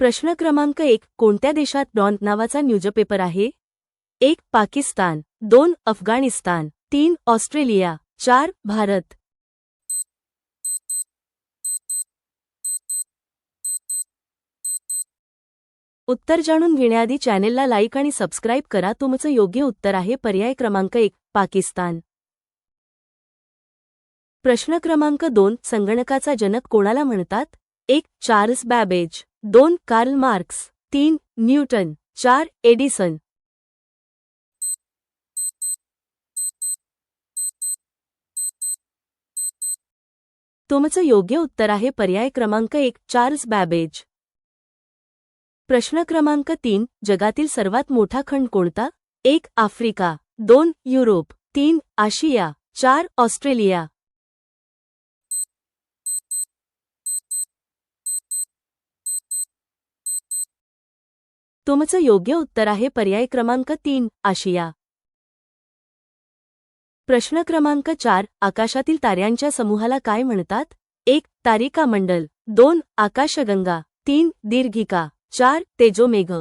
प्रश्न क्रमांक एक कोणत्या देशात डॉन नावाचा न्यूजपेपर आहे? एक पाकिस्तान. दोन अफगाणिस्तान. तीन ऑस्ट्रेलिया. चार भारत. उत्तर जाणून घेण्याआधी चॅनेलला लाईक आणि सबस्क्राईब करा. तुमचं योग्य उत्तर आहे पर्याय क्रमांक एक पाकिस्तान. प्रश्न क्रमांक दोन संगणकाचा जनक कोणाला म्हणतात? एक चार्ल्स बॅबेज. दोन कार्ल मार्क्स तीन न्यूटन चार एडिसन. तुमचं योग्य उत्तर आहे पर्याय क्रमांक एक चार्ल्स बॅबेज. प्रश्न क्रमांक तीन जगातील सर्वात मोठा खंड कोणता? एक आफ्रिका दोन युरोप तीन आशिया चार ऑस्ट्रेलिया. तुमचं योग्य उत्तर आहे पर्याय क्रमांक तीन आशिया. प्रश्न क्रमांक चार आकाशातील ताऱ्यांच्या समूहाला काय म्हणतात? एक तारिका मंडल. दोन आकाशगंगा. तीन दीर्घिका. चार तेजोमेघ.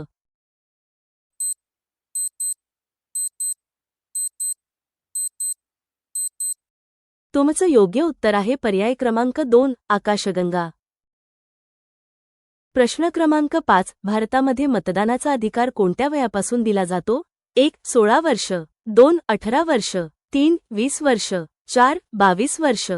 तुमचं योग्य उत्तर आहे पर्याय क्रमांक दोन आकाशगंगा. प्रश्न क्रमांक पाच भारतामध्ये मतदानाचा अधिकार कोणत्या वयापासून दिला जातो? एक सोळा वर्ष दोन अठरा वर्ष तीन वीस वर्ष चार बावीस वर्ष.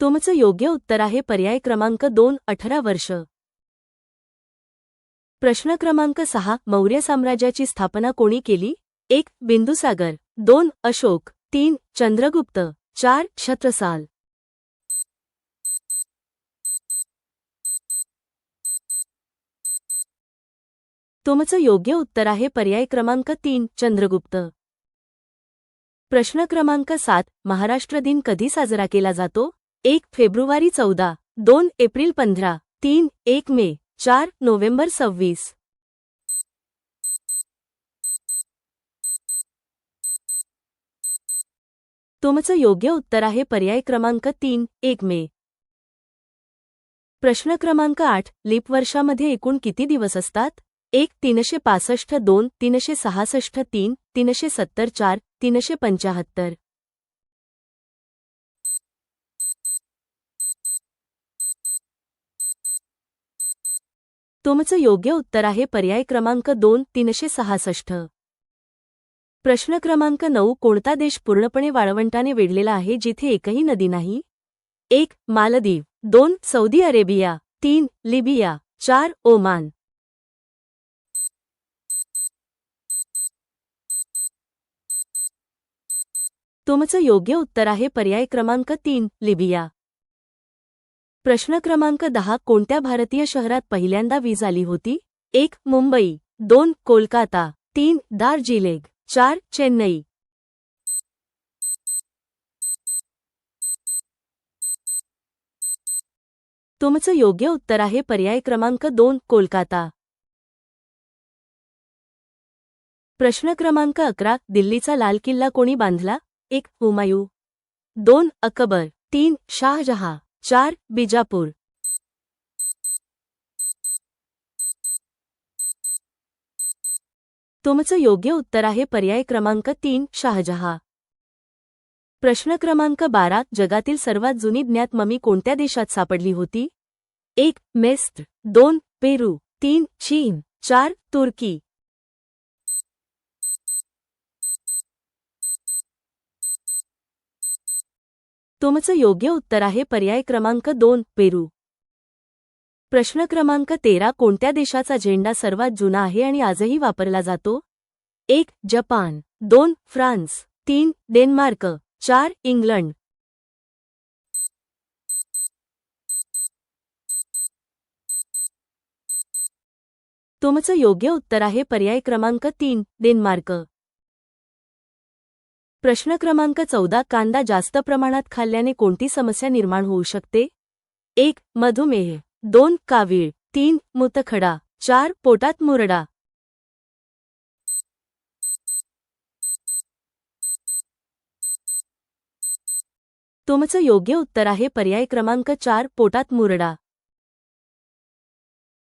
तुमचं योग्य उत्तर आहे पर्याय क्रमांक दोन अठरा वर्ष. प्रश्न क्रमांक सहा मौर्य साम्राज्याची स्थापना कोणी केली? एक बिंदुसागर दोन अशोक तीन चंद्रगुप्त चार छत्रसाल तुमचं योग्य उत्तर आहे पर्याय क्रमांक तीन चंद्रगुप्त. प्रश्न क्रमांक सात महाराष्ट्र दिन कधी साजरा केला जातो? एक फेब्रुवारी चौदा दोन एप्रिल पंधरा तीन एक मे चार नोव्हेंबर सव्वीस. तुमचं योग्य उत्तर आहे पर्याय क्रमांक तीन एक मे. प्रश्न क्रमांक आठ लीप वर्षामध्ये एकूण किती दिवस असतात? एक तीनशे पासष्ट दोन तीनशे सहासष्ट तीन तीनशे सत्तर चार तीनशे पंचाहत्तर. तुमचं योग्य उत्तर आहे पर्याय क्रमांक दोन तीनशे सहासष्ट. प्रश्न क्रमांक नऊ कोणता देश पूर्णपणे वाळवंटाने वेढलेला आहे जिथे एकही नदी नाही? एक मालदीव. दोन सौदी अरेबिया. तीन लिबिया. चार ओमान. तुमचं योग्य उत्तर आहे पर्याय क्रमांक तीन लिबिया. प्रश्न क्रमांक दहा कोणत्या भारतीय शहरात पहिल्यांदा वीज आली होती? एक मुंबई. दोन कोलकाता. तीन दार्जिलिंग. चार चेन्नई. तुमचं योग्य उत्तर आहे पर्याय क्रमांक दोन कोलकाता. प्रश्न क्रमांक अकरा दिल्लीचा लाल किल्ला कोणी बांधला? एक हुमायूं दोन अकबर. तीन शाहजहा. चार बिजापूर. तुमचं योग्य उत्तर आहे पर्याय क्रमांक तीन शाहजहा. प्रश्न क्रमांक बारा जगातील सर्वात जुनी ज्ञात ममी कोणत्या देशात सापडली होती? एक मेस्त्र. दोन पेरू. तीन चीन. चार तुर्की. तुमचं योग्य उत्तर आहे पर्याय क्रमांक दोन पेरू. प्रश्न क्रमांक तेरा कोणत्या देशाचा झेंडा सर्वात जुना आहे आणि आजही वापरला जातो? एक जपान. दोन फ्रान्स. तीन डेन्मार्क. चार इंग्लंड. तुमचं योग्य उत्तर आहे पर्याय क्रमांक तीन डेन्मार्क. प्रश्न क्रमांक चौदा कांदा जास्त प्रमाणात खाल्ल्याने कोणती समस्या निर्माण होऊ शकते? एक मधुमेह. दोन कावीळ तीन मुतखडा चार पोटात मुरडा. तुमचं योग्य उत्तर आहे पर्याय क्रमांक चार पोटात मुरडा.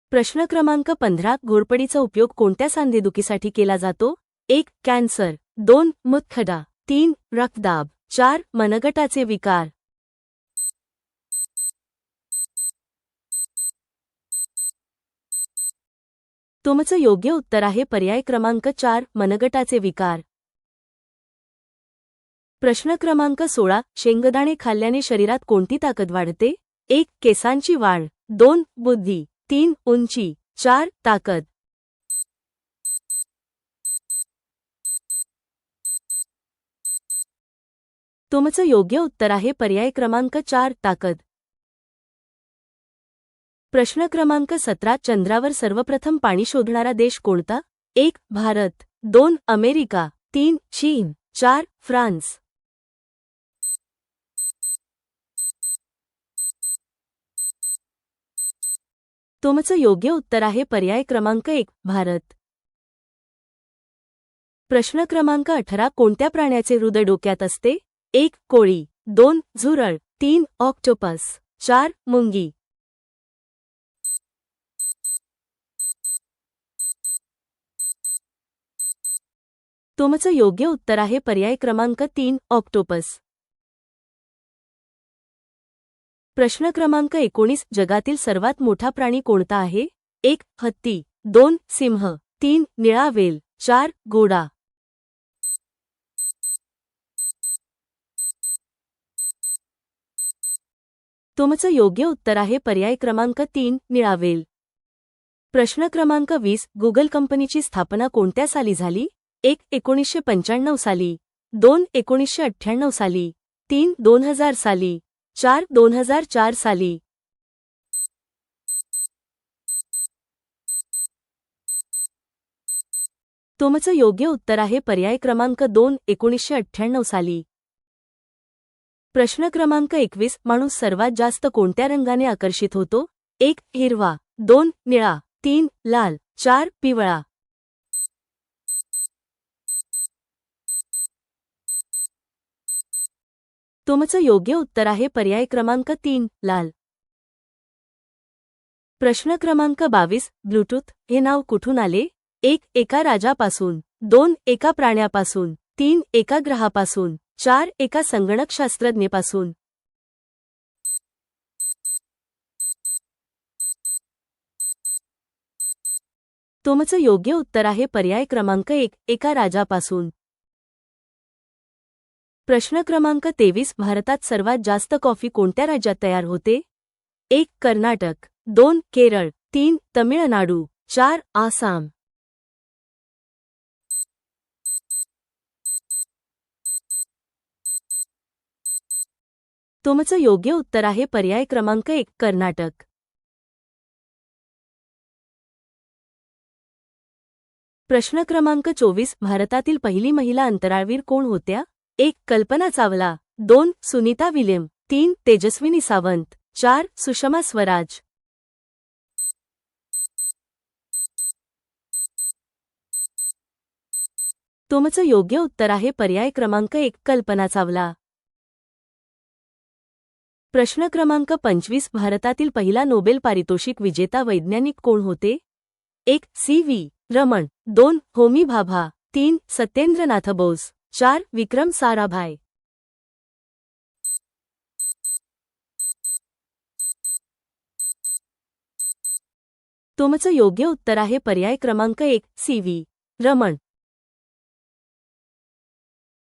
प्रश्न क्रमांक पंधरा घोरपडीचा उपयोग कोणत्या सांधेदुखीसाठी केला जातो? एक कॅन्सर. दोन मुतखडा. तीन रक्तदाब. चार मनगटाचे विकार. तुमचं योग्य उत्तर आहे पर्याय क्रमांक चार मनगटाचे विकार. प्रश्न क्रमांक सोळा शेंगदाणे खाल्ल्याने शरीरात कोणती ताकद वाढते? एक केसांची वाढ. दोन बुद्धी. तीन उंची. चार ताकद. तुमचं योग्य उत्तर आहे पर्याय क्रमांक चार ताकद. प्रश्न क्रमांक सतरा चंद्रावर सर्वप्रथम पाणी शोधणारा देश कोणता? एक भारत. दोन अमेरिका. तीन चीन. चार फ्रान्स. तुमचं योग्य उत्तर आहे पर्याय क्रमांक एक भारत. प्रश्न क्रमांक अठरा कोणत्या प्राण्याचे हृदय डोक्यात असते? एक कोळी. दोन झुरळ. तीन ऑक्टोपस. चार मुंगी. तुमचं योग्य उत्तर आहे पर्याय क्रमांक तीन ऑक्टोपस. प्रश्न क्रमांक एकोणीस जगातील सर्वात मोठा प्राणी कोणता आहे? एक हत्ती. दोन सिंह. तीन निळा वेल. चार घोडा. तुमचं योग्य उत्तर आहे पर्याय क्रमांक तीन निळावेल प्रश्न क्रमांक वीस गुगल कंपनीची स्थापना कोणत्या साली झाली? एक एकोणीसशे पंच्याण्णव साली दोन एकोणीसशे अठ्ठ्याण्णव साली तीन दोन हजार साली चार दोन हजार चार साली. तुमचं योग्य उत्तर आहे पर्याय क्रमांक दोन एकोणीसशे अठ्ठ्याण्णव साली. प्रश्न क्रमांक एकवीस माणूस सर्वात जास्त कोणत्या रंगाने आकर्षित होतो? एक हिरवा दोन निळा तीन लाल चार पिवळा. तुमचं योग्य उत्तर आहे पर्याय क्रमांक तीन लाल. प्रश्न क्रमांक बावीस ब्लूटूथ हे नाव कुठून आले? एक एका राजापासून. दोन एका प्राण्यापासून. तीन एका ग्रहापासून. चार एका संगणकशास्त्रज्ञेपासून. तुमचं योग्य उत्तर आहे पर्याय क्रमांक एक एका राजापासून. प्रश्न क्रमांक तेवीस भारतात सर्वात जास्त कॉफी कोणत्या राज्यात तयार होते? एक कर्नाटक. दोन केरळ. तीन तमिळनाडू. चार आसाम. तुमचं योग्य उत्तर आहे पर्याय क्रमांक एक कर्नाटक. प्रश्न क्रमांक चोवीस भारतातील पहिली महिला अंतराळवीर कोण होत्या? एक कल्पना चावला. दोन सुनीता विलियम. तीन तेजस्विनी सावंत. चार सुषमा स्वराज. तुमचं योग्य उत्तर आहे पर्याय क्रमांक एक कल्पना चावला. प्रश्न क्रमांक पंचवीस भारतातील पहिला नोबेल पारितोषिक विजेता वैज्ञानिक कोण होते? एक सी व्ही. रमण. दोन होमी भाभा. तीन सत्येंद्रनाथ बोस. चार विक्रम साराभाय तुमचं योग्य उत्तर आहे पर्याय क्रमांक एक सी व्ही. रमण.